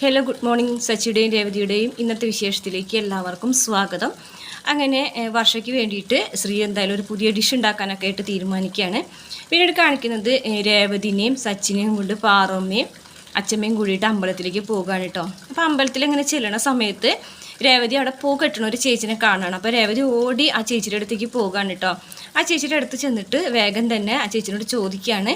Hello good morning സച്ചിയുടെയും രേവതിയുടെയും ഇന്നത്തെ വിശേഷത്തിലേക്ക് എല്ലാവർക്കും സ്വാഗതം. അങ്ങനെ വർഷയ്ക്ക് വേണ്ടിയിട്ട് ശ്രീ എന്തായാലും ഒരു പുതിയ ഡിഷ് ഉണ്ടാക്കാനൊക്കെ ആയിട്ട് തീരുമാനിക്കുകയാണ്. പിന്നീട് കാണിക്കുന്നത് രേവതിനെയും സച്ചിനെയും കൊണ്ട് പാറമ്മയും അച്ഛമ്മയും കൂടിയിട്ട് അമ്പലത്തിലേക്ക് പോകുകയാണ് കേട്ടോ അപ്പോൾ അമ്പലത്തിൽ ഇങ്ങനെ ചെല്ലണ സമയത്ത് രേവതി അവിടെ പൂ കെട്ടണ ഒരു ചേച്ചിനെ കാണണം. അപ്പോൾ രേവതി ഓടി ആ ചേച്ചിയുടെ അടുത്തേക്ക് പോകുകയാണ് കേട്ടോ ആ ചേച്ചിയുടെ അടുത്ത് ചെന്നിട്ട് വേഗം തന്നെ ആ ചേച്ചിനോട് ചോദിക്കുകയാണ്.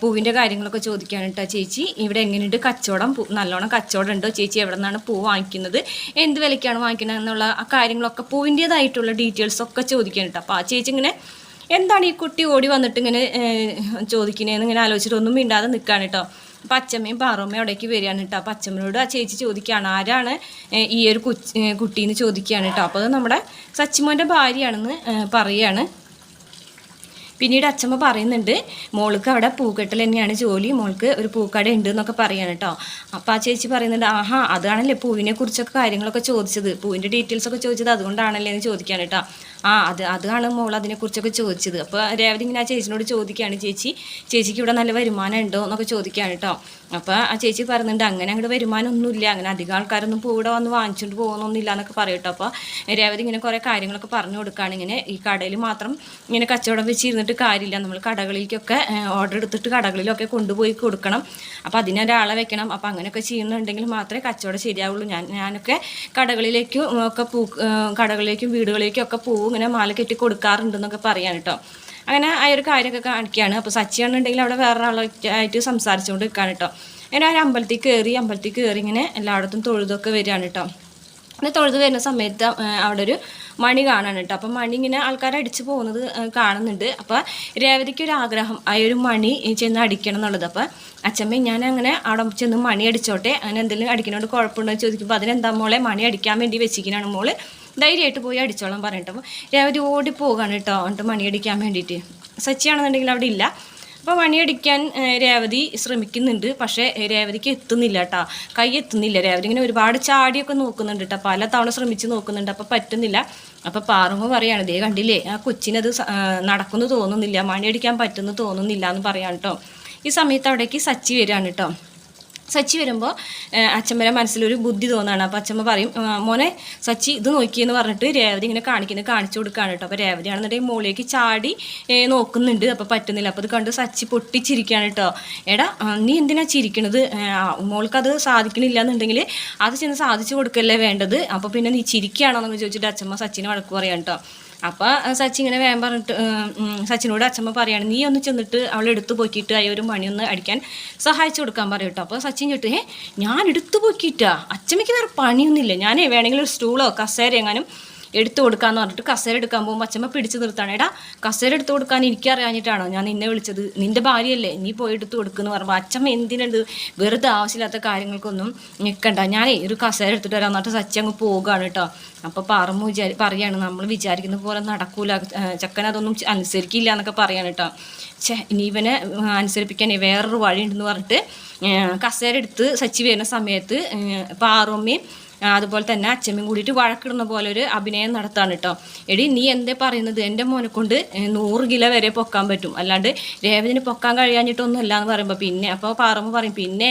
പൂവിന്റെ കാര്യങ്ങളൊക്കെ ചോദിക്കുകയാണ് കേട്ടോ ചേച്ചി. ഇവിടെ എങ്ങനെയുണ്ട്? കച്ചവടം? നല്ലോണം കച്ചവടം ഉണ്ടോ? ചേച്ചി എവിടെ നിന്നാണ് പൂ വാങ്ങിക്കുന്നത്? എന്ത് വിലയ്ക്കാണ് വാങ്ങിക്കുന്നത് എന്നുള്ള ആ കാര്യങ്ങളൊക്കെ പൂവിന്റേതായിട്ടുള്ള ഡീറ്റെയിൽസ് ഒക്കെ ചോദിക്കുകയാണ് കേട്ടോ അപ്പോൾ ആ ചേച്ചി ഇങ്ങനെ എന്താണ് ഈ കുട്ടി ഓടി വന്നിട്ട് ഇങ്ങനെ ചോദിക്കണേന്ന് ഇങ്ങനെ ആലോചിച്ചിട്ട് ഒന്നും മിണ്ടാതെ നിൽക്കുകയാണ് കേട്ടോ അപ്പം അച്ചമ്മയും പാറമ്മയും അവിടേക്ക് വരികയാണ് കേട്ടോ. അപ്പോൾ അച്ഛമ്മനോട് ആ ചേച്ചി ചോദിക്കുകയാണ് ആരാണ് ഈ ഒരു കുട്ടി എന്ന് ചോദിക്കുകയാണ് കേട്ടോ. അപ്പോൾ അത് നമ്മുടെ സച്ചിമോന്റെ ഭാര്യയാണെന്ന് പറയുകയാണ് പിന്നീട് അച്ഛമ്മ പറയുന്നുണ്ട് മോൾക്ക് അവിടെ പൂക്കെട്ടൽ തന്നെയാണ് ജോലി മോൾക്ക് ഒരു പൂക്കട ഉണ്ട് എന്നൊക്കെ പറയാണ് കേട്ടോ. അപ്പോൾ ആ ചേച്ചി പറയുന്നുണ്ട് ആഹാ അതാണല്ലേ പൂവിനെ കുറിച്ചൊക്കെ കാര്യങ്ങളൊക്കെ ചോദിച്ചത്. പൂവിന്റെ ഡീറ്റെയിൽസ് ഒക്കെ ചോദിച്ചത് അതുകൊണ്ടാണല്ലേ എന്ന് ചോദിക്കുകയാണ് കേട്ടോ. ആ അത് അതാണ് മോൾ അതിനെക്കുറിച്ചൊക്കെ ചോദിച്ചത്. അപ്പോൾ രേവതി ഇങ്ങനെ ആ ചേച്ചിനോട് ചോദിക്കുകയാണ് ചേച്ചി ചേച്ചിക്ക് ഇവിടെ നല്ല വരുമാനം ഉണ്ടോ? എന്നൊക്കെ ചോദിക്കുകയാണ് കേട്ടോ അപ്പോൾ ആ ചേച്ചി പറയുന്നുണ്ട് അങ്ങനെ അങ്ങോട്ട് വരുമാനമൊന്നുമില്ല അങ്ങനെ അധികം ആൾക്കാരൊന്നും ഇപ്പോൾ ഇവിടെ വന്ന് വാങ്ങിച്ചുകൊണ്ട് പോകുന്നൊന്നുമില്ല എന്നൊക്കെ പറയും കേട്ടോ അപ്പോൾ രേവതി ഇങ്ങനെ കുറേ കാര്യങ്ങളൊക്കെ പറഞ്ഞു കൊടുക്കുകയാണ് ഇങ്ങനെ ഈ കടയിൽ മാത്രം ഇങ്ങനെ കച്ചവടം വെച്ചിരുന്നിട്ട് കാര്യമില്ല. നമ്മൾ കടകളിലേക്കൊക്കെ ഓർഡർ എടുത്തിട്ട് കടകളിലൊക്കെ കൊണ്ടുപോയി കൊടുക്കണം. അപ്പോൾ അതിനൊരാളെ വെക്കണം. അപ്പോൾ അങ്ങനെയൊക്കെ ചെയ്യുന്നുണ്ടെങ്കിൽ മാത്രമേ കച്ചവടം ശരിയാവുള്ളൂ. ഞാൻ ഞാനൊക്കെ കടകളിലേക്കും ഒക്കെ പൂ കടകളിലേക്കും വീടുകളിലേക്കും ഒക്കെ പൂവ്. ഇങ്ങനെ മാല കെട്ടി കൊടുക്കാറുണ്ടെന്നൊക്കെ പറയാൻ കേട്ടോ അങ്ങനെ ആ ഒരു കാര്യമൊക്കെ കാണിക്കുകയാണ്. അപ്പോൾ സച്ചിയാണെന്നുണ്ടെങ്കിൽ അവിടെ വേറെ ആളായിട്ട് സംസാരിച്ചുകൊണ്ട് നിൽക്കുകയാണ് കേട്ടോ അങ്ങനെ ആ അമ്പലത്തിൽ കയറി അമ്പലത്തിൽ കയറി ഇങ്ങനെ എല്ലായിടത്തും തൊഴുതൊക്കെ വരികയാണ് കേട്ടോ അങ്ങനെ തൊഴുത് വരുന്ന സമയത്ത് അവിടെ ഒരു മണി കാണാണ് കേട്ടോ അപ്പം മണി ഇങ്ങനെ ആൾക്കാർ അടിച്ചു പോകുന്നത് കാണുന്നുണ്ട്. അപ്പോൾ രേവതിക്ക് ഒരു ആഗ്രഹം ആ ഒരു മണി ചെന്ന് അടിക്കണം എന്നുള്ളത്. അപ്പോൾ അച്ഛമ്മ ഞാൻ അങ്ങനെ അവിടെ ചെന്ന് മണി അടിച്ചോട്ടെ. അങ്ങനെ എന്തെങ്കിലും അടിക്കണോണ്ട് കുഴപ്പമുണ്ടോ എന്ന് ചോദിക്കുമ്പോൾ അതിനെന്താ മോളെ മണി അടിക്കാൻ വേണ്ടി വെച്ചിരിക്കണാണ് മോൾ. ധൈര്യമായിട്ട് പോയി അടിച്ചോളാം പറഞ്ഞിട്ട്. അപ്പോൾ രേവതി ഓടി പോകാണ് കേട്ടോ എന്നിട്ട് മണിയടിക്കാൻ വേണ്ടിയിട്ട്. സച്ചിയാണെന്നുണ്ടെങ്കിൽ അവിടെ ഇല്ല. അപ്പോൾ മണിയടിക്കാൻ രേവതി ശ്രമിക്കുന്നുണ്ട്. പക്ഷേ രേവതിക്ക് എത്തുന്നില്ല കേട്ടോ കൈ എത്തുന്നില്ല. രേവതി ഇങ്ങനെ ഒരുപാട് ചാടിയൊക്കെ നോക്കുന്നുണ്ട് കേട്ടോ പല തവണ ശ്രമിച്ച് നോക്കുന്നുണ്ട്. അപ്പോൾ പറ്റുന്നില്ല. അപ്പോൾ പാറുമ്പോൾ പറയാണ് ദേ കണ്ടില്ലേ? ആ കൊച്ചിനത് നടക്കുന്നു തോന്നുന്നില്ല. മണിയടിക്കാൻ പറ്റുന്നു തോന്നുന്നില്ല എന്ന് പറയാം കേട്ടോ ഈ സമയത്ത് അവിടേക്ക് സച്ചി വരികയാണ് കേട്ടോ സച്ചി വരുമ്പോൾ അച്ഛമ്മയുടെ മനസ്സിലൊരു ബുദ്ധി തോന്നുകയാണ് അപ്പോൾ അച്ഛമ്മ പറയും "ആ, മോനെ സച്ചി ഇത് നോക്കിയെന്ന് പറഞ്ഞിട്ട് രേവതി ഇങ്ങനെ കാണിക്കുന്നത് കാണിച്ചു കൊടുക്കുകയാണ് കേട്ടോ അപ്പോൾ രേവതിയാണെന്നുണ്ടെങ്കിൽ മുകളിലേക്ക് ചാടി നോക്കുന്നുണ്ട്. അപ്പോൾ പറ്റുന്നില്ല. അപ്പോൾ ഇത് കണ്ട് സച്ചി പൊട്ടിച്ചിരിക്കുകയാണ് കേട്ടോ എടാ നീ എന്തിനാ ചിരിക്കണത്? മോൾക്ക് മോൾക്കത് സാധിക്കണില്ല എന്നുണ്ടെങ്കിൽ അത് ചെന്ന് സാധിച്ചു കൊടുക്കല്ലേ വേണ്ടത്? അപ്പോൾ പിന്നെ നീ ചിരിക്കുകയാണോ എന്നൊക്കെ ചോദിച്ചിട്ട് അച്ഛമ്മ സച്ചിനെ വഴക്ക് പറയാം കേട്ടോ അപ്പോൾ സച്ചി ഇങ്ങനെ വേഗം പറഞ്ഞിട്ട് സച്ചിനോട് അച്ഛമ്മ പറയാണ് നീ ഒന്ന് ചെന്നിട്ട് അവൾ എടുത്തു പോക്കിയിട്ട് ആ ഒരു മണിയൊന്ന് അടിക്കാൻ സഹായിച്ചു കൊടുക്കാൻ പറയും കേട്ടോ അപ്പോൾ സച്ചിൻ ചോട്ട് ഏ ഞാൻ എടുത്തു പോക്കിയിട്ടാ? അച്ഛമ്മയ്ക്ക് വേറെ പണിയൊന്നുമില്ല. ഞാനേ വേണമെങ്കിൽ ഒരു സ്റ്റൂളോ കസേര എങ്ങാനും എടുത്തു കൊടുക്കാന്ന് പറഞ്ഞിട്ട് കസേര എടുക്കാൻ പോകുമ്പോൾ അച്ഛമ്മ പിടിച്ചു നിർത്താണ് എടാ കസേര എടുത്തു കൊടുക്കാൻ എനിക്കറിയാഞ്ഞിട്ടാണോ ഞാൻ നിന്നെ വിളിച്ചത്? നിന്റെ ഭാര്യയല്ലേ നീ പോയി എടുത്തു കൊടുക്കുന്നു പറയുമ്പോൾ അച്ഛമ്മ എന്തിനുണ്ട്? വെറുതെ ആവശ്യമില്ലാത്ത കാര്യങ്ങൾക്കൊന്നും നിൽക്കണ്ട ഞാനേ ഒരു കസേര എടുത്തിട്ട് വരാൻ എന്നിട്ട് സച്ചി അങ്ങ് പോകുകയാണ് കേട്ടോ. അപ്പോൾ പറമ്പ് വിചാരി പറയാണ് നമ്മൾ വിചാരിക്കുന്ന പോലെ നടക്കൂല. ചക്കൻ അതൊന്നും അനുസരിക്കില്ല എന്നൊക്കെ പറയാണ് കേട്ടോ. ഛേ ഇനി ഇവനെ അനുസരിപ്പിക്കാൻ വേറൊരു വഴി ഉണ്ടെന്ന് പറഞ്ഞിട്ട് കസേര എടുത്ത് സച്ചി വരുന്ന സമയത്ത് പാറമ്മയും അതുപോലെ തന്നെ അച്ഛമ്മയും കൂടിയിട്ട് വഴക്കിടുന്ന പോലെ ഒരു അഭിനയം നടത്താണ് കേട്ടോ എടി നീ എന്തേ പറയുന്നത്? എന്റെ മോനെ കൊണ്ട് നൂറ് കിലോ വരെ പൊക്കാൻ പറ്റും. അല്ലാണ്ട് രേവതിന് പൊക്കാൻ കഴിയാഞ്ഞിട്ടൊന്നുമല്ല എന്ന് പറയുമ്പോൾ പിന്നെ അപ്പോൾ പാറമ്മ പറയും പിന്നെ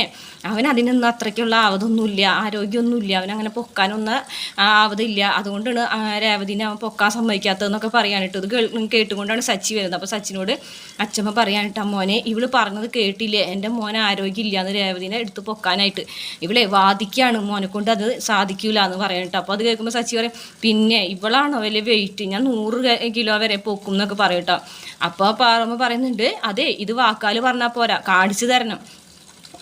അവൻ അതിനൊന്നും അത്രയ്ക്കുള്ള ആവതൊന്നുമില്ല ആരോഗ്യമൊന്നുമില്ല അവൻ അങ്ങനെ പൊക്കാനൊന്നും ആവതില്ല. അതുകൊണ്ടാണ് രേവതിനെ അവൻ പൊക്കാൻ സമ്മതിക്കാത്തതെന്നൊക്കെ പറയാനിട്ട് ഇത് കേട്ടുകൊണ്ടാണ് സച്ചി വരുന്നത്. അപ്പോൾ സച്ചിനോട് അച്ഛമ്മ പറയാനിട്ട് മോനെ ഇവൾ പറഞ്ഞത് കേട്ടില്ലേ? എന്റെ മോനെ ആരോഗ്യമില്ല എന്ന് രേവതിനെ എടുത്ത് പൊക്കാനായിട്ട്. ഇവളെ വാദിക്കുകയാണ് മോനെ കൊണ്ട് അത് സാധിക്കൂല എന്ന് പറയാനിട്ട് അപ്പോൾ അത് കേൾക്കുമ്പോൾ സച്ചി പറയും പിന്നെ ഇവളാണോ വലിയ വെയിറ്റ് ഞാൻ നൂറ് കിലോ വരെ പൊക്കും എന്നൊക്കെ പറയട്ടോ അപ്പോൾ പാറമ്മ പറയുന്നുണ്ട് അതെ ഇത് വാക്കാൽ പറഞ്ഞാൽ പോരാ കാണിച്ചു തരണം.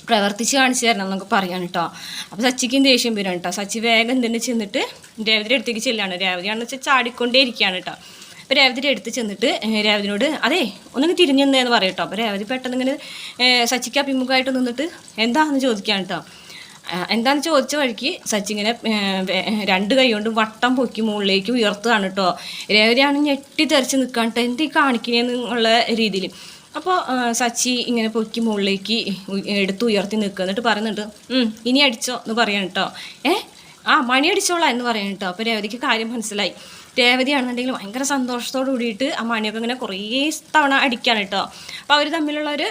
പ്രവർത്തിച്ച് കാണിച്ചു തരണം എന്നൊക്കെ പറയാണ് കേട്ടോ അപ്പോൾ സച്ചിക്കും ദേഷ്യം വരും കേട്ടോ സച്ചി വേഗം തന്നെ ചെന്നിട്ട് രേവതിയുടെ അടുത്തേക്ക് ചെല്ലാണ്. രേവതിയാണെന്ന് വെച്ചാൽ ചാടിക്കൊണ്ടേ ഇരിക്കുകയാണ് കേട്ടോ അപ്പോൾ രേവതിയുടെ അടുത്ത് ചെന്നിട്ട് രേവതിനോട് അതെ ഒന്നിങ്ങനെ തിരിഞ്ഞെന്നേന്ന് പറയും കേട്ടോ അപ്പോൾ രേവതി പെട്ടെന്ന് ഇങ്ങനെ സച്ചിക്ക് അഭിമുഖമായിട്ട് നിന്നിട്ട് എന്താണെന്ന് ചോദിക്കുകയാണ് കേട്ടോ ആ, എന്താന്ന് ചോദിച്ച വഴിക്ക് സച്ചിങ്ങനെ രണ്ട് കൈ വട്ടം പൊക്കി മുകളിലേക്ക് ഉയർത്തുകയാണ് കേട്ടോ രേവതിയാണ് ഞെട്ടി തെറിച്ച് എന്നിട്ട് കാണിക്കണേ ഉള്ള രീതിയിൽ അപ്പോൾ സച്ചി ഇങ്ങനെ പൊക്കി മുകളിലേക്ക് എടുത്ത് ഉയർത്തി നിൽക്കുക എന്നിട്ട് പറയുന്നുണ്ട് ഇനി അടിച്ചോ എന്ന് പറയാം കേട്ടോ ഏ? ആ മണി അടിച്ചോളാം എന്ന് പറയാം കേട്ടോ അപ്പോൾ രേവതിക്ക് കാര്യം മനസ്സിലായി. രേവതിയാണെന്നുണ്ടെങ്കിൽ ഭയങ്കര സന്തോഷത്തോട് കൂടിയിട്ട് ആ മണിയൊക്കെ ഇങ്ങനെ കുറേ തവണ അടിക്കാണ് കേട്ടോ. അപ്പോൾ അവർ തമ്മിലുള്ള ഒരു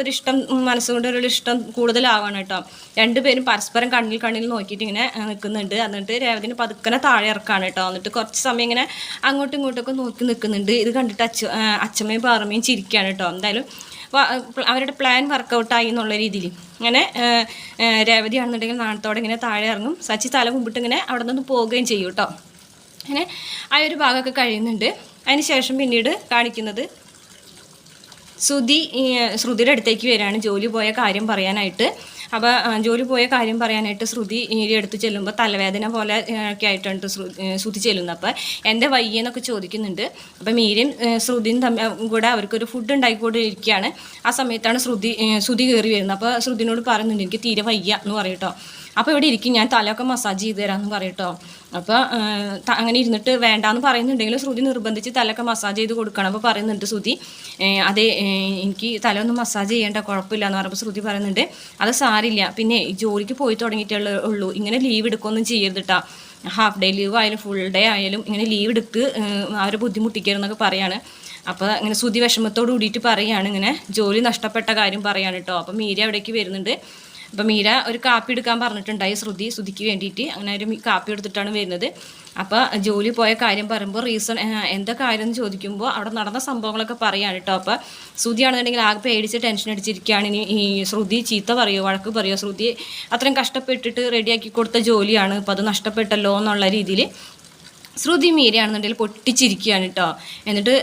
ഒരു ഇഷ്ടം മനസ്സുകൊണ്ട് ഒരു ഇഷ്ടം കൂടുതലാവാണ് കേട്ടോ. രണ്ടുപേരും പരസ്പരം കണ്ണിൽ കണ്ണിൽ നോക്കിയിട്ട് ഇങ്ങനെ നിൽക്കുന്നുണ്ട് എന്നിട്ട് രേവതിന് പതുക്കനെ താഴെ ഇറക്കാണ് കേട്ടോ. എന്നിട്ട് കുറച്ച് സമയം ഇങ്ങനെ അങ്ങോട്ടും ഇങ്ങോട്ടൊക്കെ നോക്കി നിൽക്കുന്നുണ്ട് ഇത് കണ്ടിട്ട് അച്ഛ അച്ഛമ്മയും പാറമ്മയും ചിരിക്കുകയാണ് കേട്ടോ. എന്തായാലും അവരുടെ പ്ലാൻ വർക്കൗട്ടായി എന്നുള്ള രീതിയിൽ. ഇങ്ങനെ രേവതിയാണെന്നുണ്ടെങ്കിൽ നാളത്തോടെ ഇങ്ങനെ താഴെ ഇറങ്ങും. സച്ചി തല കുമ്പിട്ട് ഇങ്ങനെ അവിടെ നിന്ന് പോവുകയും ചെയ്യും കേട്ടോ. അങ്ങനെ ആ ഒരു ഭാഗമൊക്കെ കഴിയുന്നുണ്ട്. അതിന് ശേഷം പിന്നീട് കാണിക്കുന്നത് ശ്രുതി ശ്രുതിയുടെ അടുത്തേക്ക് വരികയാണ്. ജോലി പോയ കാര്യം പറയാനായിട്ട്. അപ്പോൾ ജോലി പോയ കാര്യം പറയാനായിട്ട് ശ്രുതി ഈ അടുത്ത് ചെല്ലുമ്പോൾ തലവേദന പോലെ ഒക്കെ ആയിട്ടുണ്ട് ശ്രുതി ചെല്ലുന്നത്. അപ്പോൾ എന്റെ വയ്യെന്നൊക്കെ ചോദിക്കുന്നുണ്ട്. അപ്പോൾ മീരയും ശ്രുതിയും തമ്മിൽ കൂടെ അവർക്കൊരു ഫുഡ് ഉണ്ടാക്കിക്കൊണ്ടിരിക്കുകയാണ് ആ സമയത്താണ് ശ്രുതി ശ്രുതി കയറി വരുന്നത്. അപ്പോൾ ശ്രുതിനോട് പറയുന്നുണ്ട് എനിക്ക് തീരെ വയ്യ എന്ന് പറയട്ടോ അപ്പോൾ ഇവിടെ ഇരിക്കും. ഞാൻ തലയൊക്കെ മസാജ് ചെയ്ത് തരാമെന്ന് പറയട്ടോ. അപ്പോൾ അങ്ങനെ ഇരുന്നിട്ട് വേണ്ടാന്ന് പറയുന്നുണ്ടെങ്കിൽ ശ്രുതി നിർബന്ധിച്ച് തലയൊക്കെ മസാജ് ചെയ്ത് കൊടുക്കണം അപ്പോൾ പറയുന്നുണ്ട് ശ്രുതി. അത് എനിക്ക് തല ഒന്ന് മസാജ് ചെയ്യേണ്ട കുഴപ്പമില്ല എന്ന് പറയുമ്പോൾ ശ്രുതി പറയുന്നുണ്ട്. അത് സാരില്ല. പിന്നെ ജോലിക്ക് പോയി തുടങ്ങിയിട്ടുള്ള ഉള്ളൂ. ഇങ്ങനെ ലീവ് എടുക്കുകയൊന്നും ചെയ്യരുത് കേട്ടോ ഹാഫ് ഡേ ലീവ് ആയാലും ഫുൾ ഡേ ആയാലും ഇങ്ങനെ ലീവ് എടുത്ത് അവരെ ബുദ്ധിമുട്ടിക്കരുതെന്നൊക്കെ പറയാണ്. അപ്പോൾ ഇങ്ങനെ ശ്രുതി വിഷമത്തോട് കൂടിയിട്ട് പറയുകയാണ് ഇങ്ങനെ ജോലി നഷ്ടപ്പെട്ട കാര്യം പറയാണ് കേട്ടോ അപ്പോൾ മീര അവിടേക്ക് വരുന്നുണ്ട്. അപ്പോൾ മീര ഒരു കാപ്പി എടുക്കാൻ പറഞ്ഞിട്ടുണ്ടായി ശ്രുതി ശ്രുതിക്ക് വേണ്ടിയിട്ട്. അങ്ങനെ ഒരു കാപ്പി എടുത്തിട്ടാണ് വരുന്നത്. അപ്പോൾ ജോലി പോയ കാര്യം പറയുമ്പോൾ റീസൺ എന്താ കാര്യം എന്ന് ചോദിക്കുമ്പോൾ അവിടെ നടന്ന സംഭവങ്ങളൊക്കെ പറയാണ് കേട്ടോ അപ്പോൾ ശ്രുതിയാണെന്നുണ്ടെങ്കിൽ ആകെ പേടിച്ച് ടെൻഷൻ അടിച്ചിരിക്കുകയാണ്. ഇനി ഈ ശ്രുതി ചീത്ത പറയുമോ വഴക്ക് പറയുമോ ശ്രുതി അത്രയും കഷ്ടപ്പെട്ടിട്ട് റെഡിയാക്കി കൊടുത്ത ജോലിയാണ്. അപ്പോൾ അത് നഷ്ടപ്പെട്ടല്ലോ എന്നുള്ള രീതിയിൽ ശ്രുതി മീരയാണെന്നുണ്ടെങ്കിൽ പൊട്ടിച്ചിരിക്കുകയാണ് കേട്ടോ എന്നിട്ട്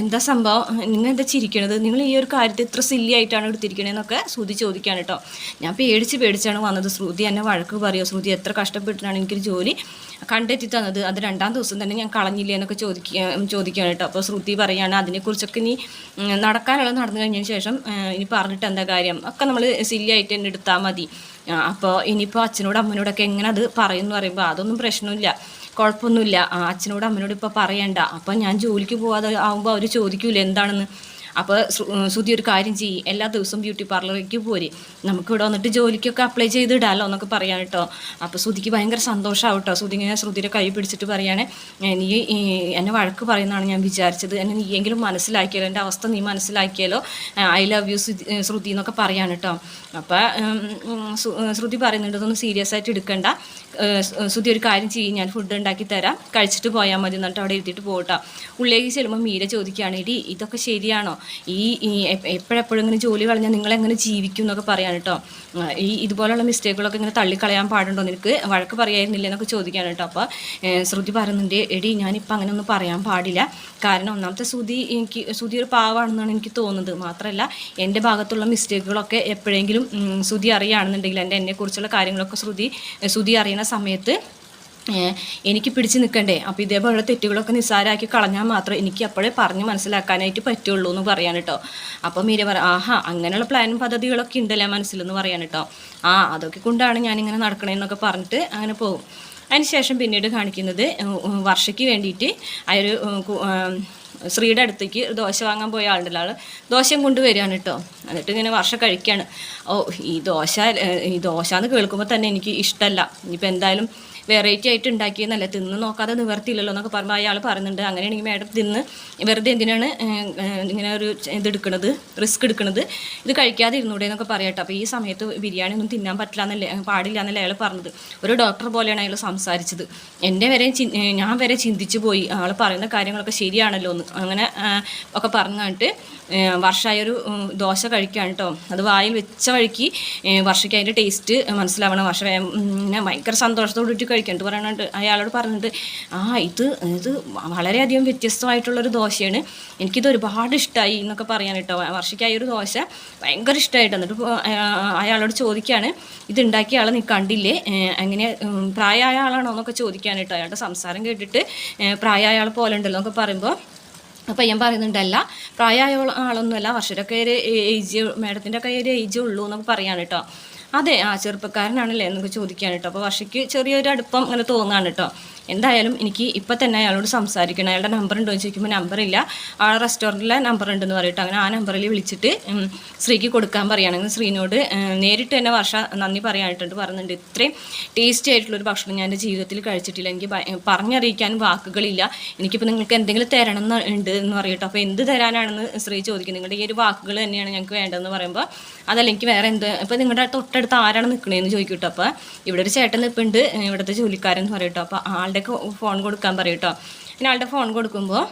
എന്താ സംഭവം? നിങ്ങൾ എന്താ ചിരിക്കണത്? നിങ്ങൾ ഈ ഒരു കാര്യത്തിൽ ഇത്ര സില്ലി ആയിട്ടാണ് എടുത്തിരിക്കണതെന്നൊക്കെ ശ്രുതി ചോദിക്കുകയാണ് കേട്ടോ ഞാൻ പേടിച്ച് പേടിച്ചാണ് വന്നത്. ശ്രുതി എന്നെ വഴക്ക് പറയുമോ ശ്രുതി എത്ര കഷ്ടപ്പെട്ടിട്ടാണ് എനിക്കൊരു ജോലി കണ്ടെത്തി തന്നത്? അത് രണ്ടാം ദിവസം തന്നെ ഞാൻ കളഞ്ഞില്ലേ എന്നൊക്കെ ചോദിക്കുക ചോദിക്കുകയാണ് കേട്ടോ അപ്പോൾ ശ്രുതി പറയുകയാണ് അതിനെക്കുറിച്ചൊക്കെ ഇനി നടക്കാനുള്ള നടന്നു കഴിഞ്ഞതിന് ശേഷം ഇനി പറഞ്ഞിട്ട് എന്താ കാര്യം? ഒക്കെ നമ്മൾ സില്ലി ആയിട്ട് തന്നെ എടുത്താൽ മതി. അപ്പോൾ ഇനിയിപ്പോൾ അച്ഛനോടും അമ്മനോടൊക്കെ എങ്ങനെ അത് പറയുമെന്ന് പറയുമ്പോൾ അതൊന്നും പ്രശ്നമില്ല. കുഴപ്പമൊന്നുമില്ല. അച്ഛനോട് അമ്മനോടും ഇപ്പോൾ പറയണ്ട. അപ്പം ഞാൻ ജോലിക്ക് പോകാതെ ആകുമ്പോൾ അവർ ചോദിക്കൂല? എന്താണെന്ന്? അപ്പോൾ ശ്രുതി ഒരു കാര്യം ചെയ്യും. എല്ലാ ദിവസവും ബ്യൂട്ടി പാർലറിലേക്ക് പോരെ. നമുക്ക് ഇവിടെ വന്നിട്ട് ജോലിക്കൊക്കെ അപ്ലൈ ചെയ്തിടാമല്ലോ എന്നൊക്കെ പറയാം കേട്ടോ. അപ്പോൾ ശ്രുതിക്ക് ഭയങ്കര സന്തോഷമാവും കേട്ടോ ശ്രുതി ഇങ്ങനെ ശ്രുതിയുടെ കൈ പിടിച്ചിട്ട് പറയാണ് നീ എന്നെ വഴക്ക് പറയുന്നതാണ് ഞാൻ വിചാരിച്ചത്. എന്നെ നീയെങ്കിലും മനസ്സിലാക്കിയാലോ? എന്റെ അവസ്ഥ നീ മനസ്സിലാക്കിയാലോ? ഐ ലവ് യു ശ്രുതി എന്നൊക്കെ പറയാണ് കേട്ടോ. അപ്പോൾ ശ്രുതി പറയുന്നുണ്ട് ഇതൊന്നും സീരിയസ് ആയിട്ട് എടുക്കണ്ട. ശ്രുതി ഒരു കാര്യം ചെയ്യും. ഞാൻ ഫുഡ് ഉണ്ടാക്കി തരാം. കഴിച്ചിട്ട് പോയാൽ മതി എന്നിട്ട് അവിടെ എഴുതിയിട്ട് പോകട്ടോ ഉള്ളിലേക്ക് ചെല്ലുമ്പോൾ മീര ചോദിക്കുകയാണ് ഇടി ഇതൊക്കെ ശരിയാണോ? ഈ എപ്പോഴെപ്പോഴും ഇങ്ങനെ ജോലി കളഞ്ഞാൽ നിങ്ങളെങ്ങനെ ജീവിക്കും എന്നൊക്കെ പറയാൻ കേട്ടോ ഈ ഇതുപോലുള്ള മിസ്റ്റേക്കുകളൊക്കെ ഇങ്ങനെ തള്ളിക്കളയാൻ പാടുണ്ടോ? നിനക്ക് വഴക്ക് പറയായിരുന്നില്ല എന്നൊക്കെ ചോദിക്കാൻ കേട്ടോ അപ്പോൾ ശ്രുതി പറയുന്നുണ്ട് എടി ഞാനിപ്പോൾ അങ്ങനെ ഒന്നും പറയാൻ പാടില്ല. കാരണം ഒന്നാമത്തെ ശ്രുതി എനിക്ക് ശ്രുതി ഒരു പാവാണെന്നാണ് എനിക്ക് തോന്നുന്നത്. മാത്രമല്ല എന്റെ ഭാഗത്തുള്ള മിസ്റ്റേക്കുകളൊക്കെ എപ്പോഴെങ്കിലും ശ്രുതി അറിയുകയാണെന്നുണ്ടെങ്കിൽ എന്റെ എന്നെക്കുറിച്ചുള്ള കാര്യങ്ങളൊക്കെ ശ്രുതി ശ്രുതി അറിയുന്ന സമയത്ത് എനിക്ക് പിടിച്ച് നിൽക്കണ്ടേ അപ്പോൾ ഇതേപോലുള്ള തെറ്റുകളൊക്കെ നിസ്സാരമാക്കി കളഞ്ഞാൽ മാത്രം എനിക്ക് അപ്പോഴേ പറഞ്ഞ് മനസ്സിലാക്കാനായിട്ട് പറ്റുള്ളൂ എന്ന് പറയാൻ കേട്ടോ അപ്പോൾ മീര പറ ആഹാ അങ്ങനെയുള്ള പ്ലാനും പദ്ധതികളൊക്കെ ഉണ്ടല്ലേ മനസ്സിലെന്ന് പറയാൻ കേട്ടോ ആ അതൊക്കെ കൊണ്ടാണ് ഞാനിങ്ങനെ നടക്കണേന്നൊക്കെ പറഞ്ഞിട്ട് അങ്ങനെ പോകും. അതിനുശേഷം പിന്നീട് കാണിക്കുന്നത് വർഷയ്ക്ക് വേണ്ടിയിട്ട് ആ ഒരു ശ്രീയുടെ അടുത്തേക്ക് ദോശ വാങ്ങാൻ പോയ ആളുണ്ടല്ലോ. ആൾ ദോശയും കൊണ്ടുവരികയാണ് കേട്ടോ എന്നിട്ട് ഇങ്ങനെ വർഷം കഴിക്കുകയാണ്. ഓ ഈ ദോശ ഈ ദോശ എന്ന് കേൾക്കുമ്പോൾ തന്നെ എനിക്ക് ഇഷ്ടമല്ല ഇനിയിപ്പോൾ എന്തായാലും വെറൈറ്റി ആയിട്ട് ഉണ്ടാക്കിയെന്നല്ല തിന്ന് നോക്കാതെ നിവർത്തിയില്ലല്ലോ എന്നൊക്കെ പറയുമ്പോൾ അയാൾ പറയുന്നുണ്ട്. അങ്ങനെയാണെങ്കിൽ മാഡം തിന്ന് വെറുതെ എന്തിനാണ് ഇങ്ങനെ ഒരു ഇത് എടുക്കുന്നത് റിസ്ക് എടുക്കണത്? ഇത് കഴിക്കാതെ ഇരുന്നൂടെ എന്നൊക്കെ പറയട്ടെ അപ്പോൾ ഈ സമയത്ത് ബിരിയാണി ഒന്നും തിന്നാൻ പറ്റില്ല എന്നല്ലേ പാടില്ല എന്നല്ലേ അയാൾ പറഞ്ഞത്. ഒരു ഡോക്ടർ പോലെയാണ് അയാൾ സംസാരിച്ചത്. എന്റെ വരെ ഞാൻ വരെ ചിന്തിച്ചു പോയി. അയാൾ പറയുന്ന കാര്യങ്ങളൊക്കെ ശരിയാണല്ലോ എന്ന്. അങ്ങനെ ഒക്കെ പറഞ്ഞു പറഞ്ഞിട്ട് വർഷമായൊരു ഒരു ദോശ കഴിക്കുകയാണ് കേട്ടോ. അത് വായിൽ വെച്ച വഴിക്ക് വർഷയ്ക്ക് അതിന്റെ ടേസ്റ്റ് മനസ്സിലാവണം. വർഷ ഭയങ്കര സന്തോഷത്തോട് കഴിക്കുന്നുണ്ട് പറയുന്നുണ്ട് അയാളോട് പറഞ്ഞിട്ട് ആ ഇത് ഇത് വളരെയധികം വ്യത്യസ്തമായിട്ടുള്ളൊരു ദോശയാണ്. എനിക്കിത് ഒരുപാട് ഇഷ്ടമായി എന്നൊക്കെ പറയാൻ കേട്ടോ. വർഷയ്ക്കായി ഒരു ദോശ ഭയങ്കര ഇഷ്ടമായിട്ട് എന്നിട്ട് അയാളോട് ചോദിക്കുകയാണ് ഇത് ഉണ്ടാക്കിയ ആളെ നീ കണ്ടില്ലേ? അങ്ങനെ പ്രായമായ ആളാണോ? എന്നൊക്കെ ചോദിക്കാൻ കേട്ടോ. അയാളുടെ സംസാരം കേട്ടിട്ട് പ്രായമായ ആളെ പോലെ ഉണ്ടല്ലോ എന്നൊക്കെ പറയുമ്പോൾ അപ്പം ഞാൻ പറയുന്നുണ്ടല്ല പ്രായമായ ആളൊന്നുമല്ല. വർഷരൊക്കെ ഒരു ഏജ് മാഡത്തിന്റെ ഒക്കെ ഒരു ഏജ് ഉള്ളൂ എന്നൊക്കെ പറയാണ് കേട്ടോ. അതെ ആ ചെറുപ്പക്കാരനാണല്ലേ എന്നൊക്കെ ചോദിക്കാൻ കേട്ടോ. അപ്പോൾ വർഷയ്ക്ക് ചെറിയൊരു അടുപ്പം അങ്ങനെ തോന്നുകയാണ് കേട്ടോ. എന്തായാലും എനിക്ക് ഇപ്പം തന്നെ അയാളോട് സംസാരിക്കണം. അയാളുടെ നമ്പർ ഉണ്ടോ എന്ന് ചോദിക്കുമ്പോൾ നമ്പറില്ല ആ റെസ്റ്റോറന്റിലെ നമ്പർ ഉണ്ടെന്ന് പറയട്ടെ. അങ്ങനെ ആ നമ്പറിൽ വിളിച്ചിട്ട് ശ്രീക്ക് കൊടുക്കാൻ പറയുകയാണെങ്കിൽ ശ്രീനോട് നേരിട്ട് തന്നെ വർഷ നന്ദി പറയാനായിട്ടുണ്ട്. പറയുന്നുണ്ട് ഇത്രയും ടേസ്റ്റി ആയിട്ടുള്ളൊരു ഭക്ഷണം ഞാൻ എന്റെ ജീവിതത്തിൽ കഴിച്ചിട്ടില്ല. എനിക്ക് പറഞ്ഞറിയിക്കാൻ വാക്കുകളില്ല. എനിക്കിപ്പോൾ നിങ്ങൾക്ക് എന്തെങ്കിലും തരണം ഉണ്ട് എന്ന് പറയട്ടോ. അപ്പോൾ എന്ത് തരാനാണെന്ന് ശ്രീ ചോദിക്കുന്നത് നിങ്ങളുടെ ഈ ഒരു വാക്കുകൾ തന്നെയാണ് ഞങ്ങൾക്ക് വേണ്ടതെന്ന് പറയുമ്പോൾ അതല്ല എനിക്ക് വേറെ എന്ത് ഇപ്പോൾ നിങ്ങളുടെ തൊട്ടടുത്ത് ആരാണ് നിൽക്കണേന്ന് ചോദിക്കും അപ്പോൾ ഇവിടെ ഒരു ചേട്ടൻ നിൽപ്പുണ്ട് ഇവിടുത്തെ ജോലിക്കാരൻ എന്ന് അപ്പോൾ ആൾ ആളുടെ ഫോൺ കൊടുക്കാൻ പറയും കേട്ടോ പിന്നെ ആളുടെ ഫോൺ കൊടുക്കുമ്പോൾ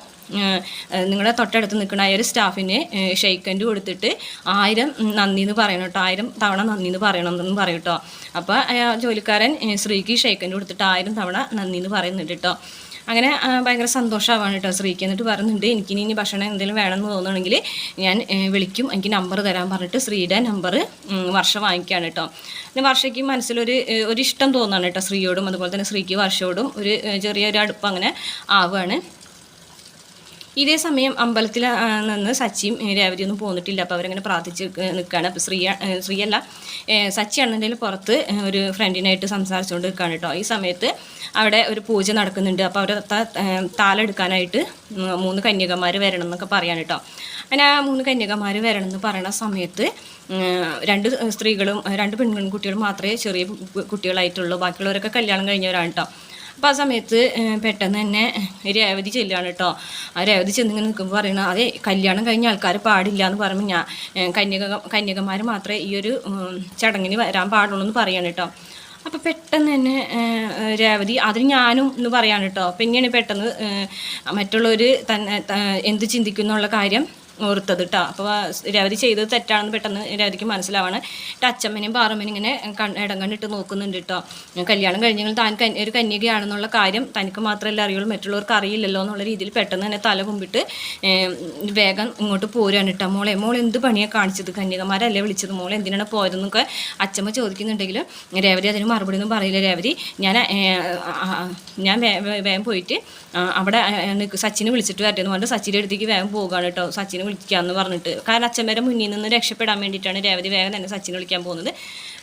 നിങ്ങളുടെ തൊട്ടടുത്ത് നിൽക്കുന്ന ആ ഒരു സ്റ്റാഫിന് ഷെയ്ക്കൻഡ് കൊടുത്തിട്ട് ആയിരം നന്ദി എന്ന് പറയണം കേട്ടോ ആയിരം തവണ നന്ദി എന്ന് പറയണം എന്ന് പറയും കേട്ടോ അപ്പോൾ ജോലിക്കാരൻ സ്ത്രീക്ക് ഷെയ്ക്കൻഡ് കൊടുത്തിട്ട് ആയിരം തവണ നന്ദി എന്ന് പറയുന്നുണ്ട് കേട്ടോ അങ്ങനെ ഭയങ്കര സന്തോഷമാവാണ് കേട്ടോ ശ്രീക്ക്. എന്നിട്ട് പറയുന്നുണ്ട് എനിക്കിനി ഇനി ഭക്ഷണം എന്തെങ്കിലും വേണമെന്ന് തോന്നുകയാണെങ്കിൽ ഞാൻ വിളിക്കും. എനിക്ക് നമ്പർ തരാൻ പറഞ്ഞിട്ട് ശ്രീയുടെ നമ്പർ വർഷ വാങ്ങിക്കുകയാണ് കേട്ടോ. പിന്നെ വർഷയ്ക്ക് മനസ്സിലൊരു ഒരു ഇഷ്ടം തോന്നുകയാണ് കേട്ടോ ശ്രീയോടും അതുപോലെ തന്നെ ശ്രീക്ക് വർഷയോടും ഒരു ചെറിയൊരു അടുപ്പം അങ്ങനെ ആവുകയാണ്. ഇതേ സമയം അമ്പലത്തിൽ നിന്ന് സച്ചിയും ഏ, രേവതിയൊന്നും പോന്നിട്ടില്ല. അപ്പോൾ അവരങ്ങനെ പ്രാർത്ഥിച്ച് നിൽക്കുകയാണ് അപ്പോൾ ശ്രീ ശ്രീയല്ല സച്ചി അണ്ണന്റെ പുറത്ത് ഒരു ഫ്രണ്ടിനായിട്ട് സംസാരിച്ചുകൊണ്ട് നിൽക്കുകയാണ് കേട്ടോ. ഈ സമയത്ത് അവിടെ ഒരു പൂജ നടക്കുന്നുണ്ട്. അപ്പോൾ അവരെ താലെടുക്കാനായിട്ട് മൂന്ന് കന്യകമാർ വരണം എന്നൊക്കെ പറയാൻ കേട്ടോ. അങ്ങനെ ആ മൂന്ന് കന്യകമാർ വരണം എന്ന് പറയുന്ന സമയത്ത് രണ്ട് സ്ത്രീകളും രണ്ട് പെൺകുട്ടികളും മാത്രമേ ചെറിയ കുട്ടികളായിട്ടുള്ളൂ. ബാക്കിയുള്ളവരൊക്കെ കല്യാണം കഴിഞ്ഞവരാണ് കേട്ടോ. അപ്പോൾ ആ സമയത്ത് പെട്ടെന്ന് തന്നെ രേവതി ചെല്ലുകയാണ് കേട്ടോ. ആ രേവതി ചെന്നിങ്ങനെ നിൽക്കുമ്പോൾ പറയണ അതെ കല്യാണം കഴിഞ്ഞ ആൾക്കാർ പാടില്ല എന്ന് പറയുമ്പോൾ ഞാൻ കന്യക കന്യകമാർ മാത്രമേ ഈ ഒരു ചടങ്ങിന് വരാൻ പാടുള്ളൂ എന്ന് പറയാണ് കേട്ടോ. അപ്പോൾ പെട്ടെന്ന് തന്നെ രേവതി അതിന് ഞാനും എന്ന് പറയാണ് കേട്ടോ. പിന്നെയാണ് പെട്ടെന്ന് ഏഹ്, മറ്റുള്ളവർ തന്നെ എന്ത് ചിന്തിക്കുന്നുള്ള കാര്യം ഓർത്തത് കേട്ടോ അപ്പോൾ രവതി ചെയ്തത് തെറ്റാണെന്ന് പെട്ടെന്ന് രവതിക്ക് മനസ്സിലാവാണ്. എന്റെ അച്ഛമ്മനെയും പാറമ്മനും ഇങ്ങനെ ഇടം കണ്ടിട്ട് നോക്കുന്നുണ്ട് കേട്ടോ കല്യാണം കഴിഞ്ഞെങ്കിൽ താൻ ഒരു കന്യകയാണെന്നുള്ള കാര്യം തനിക്ക് മാത്രമല്ല അറിയുള്ളൂ. മറ്റുള്ളവർക്ക് അറിയില്ലല്ലോ എന്നുള്ള രീതിയിൽ പെട്ടെന്ന് തന്നെ തല കുമ്പിട്ട് വേഗം ഇങ്ങോട്ട് പോരുകയാണ് കേട്ടോ മോളെ മോൾ എന്ത് പണിയാണ് കാണിച്ചത്? കന്യകമാരല്ലേ വിളിച്ചത്? മോളെ എന്തിനാണ് പോയതെന്നൊക്കെ അച്ഛമ്മ ചോദിക്കുന്നുണ്ടെങ്കിലും രേവതി അതിന് മറുപടി ഒന്നും പറയില്ല. രേവതി ഞാൻ ഞാൻ വേഗം പോയിട്ട് അവിടെ സച്ചിനെ വിളിച്ചിട്ട് വരട്ടെ എന്ന് പറഞ്ഞിട്ട് സച്ചിന്റെ അടുത്തേക്ക് വേഗം പോകുകയാണ് കേട്ടോ സച്ചിനെ വിളിക്കാമെന്ന് പറഞ്ഞിട്ട്. കാരണം അച്ഛന്മാരെ മുന്നിൽ നിന്ന് രക്ഷപ്പെടാൻ വേണ്ടിയിട്ടാണ് രേവതി വേഗം തന്നെ സച്ചിനെ വിളിക്കാൻ പോകുന്നത്.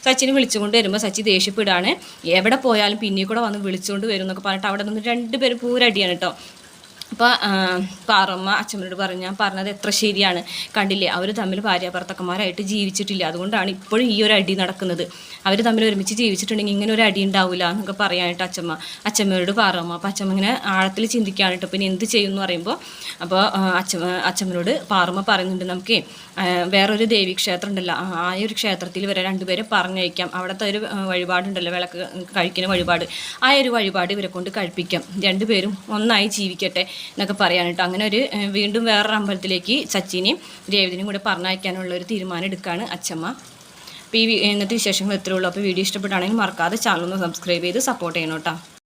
സച്ചിനെ വിളിച്ചുകൊണ്ട് വരുമ്പോൾ സച്ചി ദേഷ്യപ്പെടാണ് എവിടെ പോയാലും പിന്നെ കൂടെ വന്ന് വിളിച്ചുകൊണ്ട് വരും എന്നൊക്കെ പറഞ്ഞിട്ട് അവിടെ നിന്ന് രണ്ടുപേരും പൂരടിയാണ് കേട്ടോ. അപ്പോൾ പാറമ്മ അച്ഛമ്മനോട് പറഞ്ഞു ഞാൻ പറഞ്ഞത് എത്ര ശരിയാണ്. കണ്ടില്ലേ അവർ തമ്മിൽ ഭാര്യാഭർത്തക്കന്മാരായിട്ട് ജീവിച്ചിട്ടില്ല. അതുകൊണ്ടാണ് ഇപ്പോഴും ഈ ഒരു അടി നടക്കുന്നത്. അവർ തമ്മിൽ ഒരുമിച്ച് ജീവിച്ചിട്ടുണ്ടെങ്കിൽ ഇങ്ങനെ ഒരു അടി ഉണ്ടാവില്ല എന്നൊക്കെ പറയാനായിട്ട് അച്ഛമ്മ അച്ഛമ്മയോട് പാറമ്മ അപ്പോൾ അച്ഛമ്മ ഇങ്ങനെ ആഴത്തിൽ ചിന്തിക്കുകയാണ് പിന്നെ എന്ത് ചെയ്യും എന്ന് പറയുമ്പോൾ അപ്പോൾ അച്ഛമ്മ അച്ഛമ്മനോട് പാറമ്മ പറയുന്നുണ്ട് നമുക്ക് വേറൊരു ദേവി ക്ഷേത്രം ഉണ്ടല്ലോ. ആ ഒരു ക്ഷേത്രത്തിൽ വരെ രണ്ടുപേരെ പറഞ്ഞയക്കാം. അവിടുത്തെ ഒരു വഴിപാടുണ്ടല്ലോ വിളക്ക് കഴിക്കുന്ന വഴിപാട്. ആ ഒരു വഴിപാട് ഇവരെ കൊണ്ട് കഴിപ്പിക്കാം. രണ്ടുപേരും ഒന്നായി ജീവിക്കട്ടെ. എന്നൊക്കെ പറയാൻ കേട്ടോ. അങ്ങനെ ഒരു വീണ്ടും വേറൊരു അമ്പലത്തിലേക്ക് സച്ചിനെയും രേവതിനെയും കൂടെ പറഞ്ഞയക്കാനുള്ള ഒരു തീരുമാനം എടുക്കുകയാണ് അച്ഛമ്മ അപ്പോൾ ഈ ഇന്നത്തെ വിശേഷങ്ങൾ എത്രയുള്ളൂ അപ്പോൾ വീഡിയോ ഇഷ്ടപ്പെട്ടാണെങ്കിൽ മറക്കാതെ ചാനൽ ഒന്ന് സബ്സ്ക്രൈബ് ചെയ്ത് സപ്പോർട്ട് ചെയ്യണം കേട്ടോ.